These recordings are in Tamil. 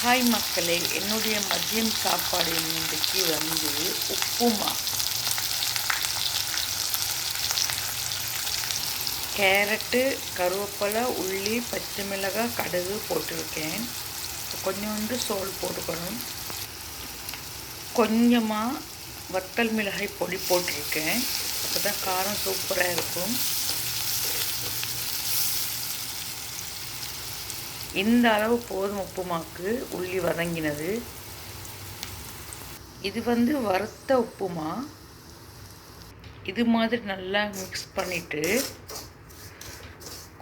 ஹாய் மக்களே என்னுடைய மதியம் சாப்பாடு இன்றைக்கு வந்து உப்புமா. கேரட்டு கருவேப்பிலை உள்ளி பச்சை மிளகாய் கடுகு போட்டிருக்கேன். கொஞ்சோண்டு சோல் போட்டுக்கணும். கொஞ்சமாக வத்தல் மிளகாய் பொடி போட்டிருக்கேன். அப்போ தான் காரம் சூப்பராக இருக்கும். இந்த அளவு போதும் உப்புமாக்கு உள்ளி வதங்கினது. இது வந்து வறுத்த உப்புமா. இது மாதிரி நல்லா மிக்ஸ் பண்ணிவிட்டு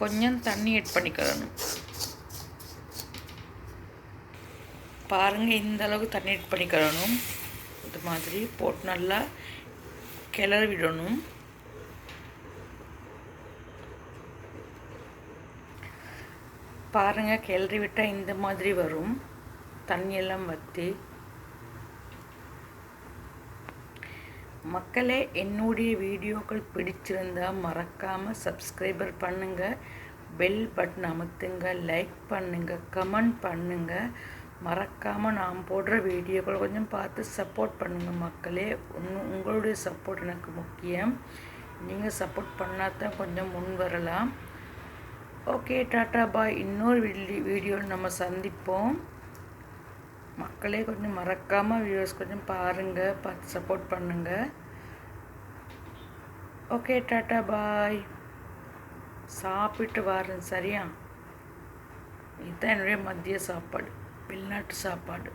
கொஞ்சம் தண்ணி ஆட் பண்ணிக்கிறணும் பாருங்கள் இந்த அளவுக்கு தண்ணி ஆட் பண்ணிக்கிறணும் இது மாதிரி போட்டு நல்லா கிளறி விடணும். பாருங்கள் கிளறி விட்டால் இந்த மாதிரி வரும். தண்ணியெல்லாம் வற்றி மக்களே என்னுடைய வீடியோக்கள் பிடிச்சிருந்தால் மறக்காமல் சப்ஸ்கிரைபர் பண்ணுங்கள் பெல் பட்டன் அமுத்துங்க லைக் பண்ணுங்கள் கமெண்ட் பண்ணுங்கள் மறக்காமல் நான் போடுற வீடியோக்கள் கொஞ்சம் பார்த்து சப்போர்ட் பண்ணுங்கள் மக்களே. உங்களுடைய சப்போர்ட் எனக்கு முக்கியம். நீங்கள் சப்போர்ட் பண்ணால் தான் கொஞ்சம் முன் வரலாம். Okay tata bye. இன்னொரு வீடியோவில் நம்ம சந்திப்போம். மக்களே கொஞ்சம் மறக்காமல் வியூவர்ஸ் கொஞ்சம் பாருங்கள் பார்த்து சப்போர்ட் பண்ணுங்கள் ஓகே டாட்டா பாய். சாப்பிட்டு வரேன் சரியா? இதுதான் என்னுடைய மதிய சாப்பாடு வெளிநாட்டு சாப்பாடு.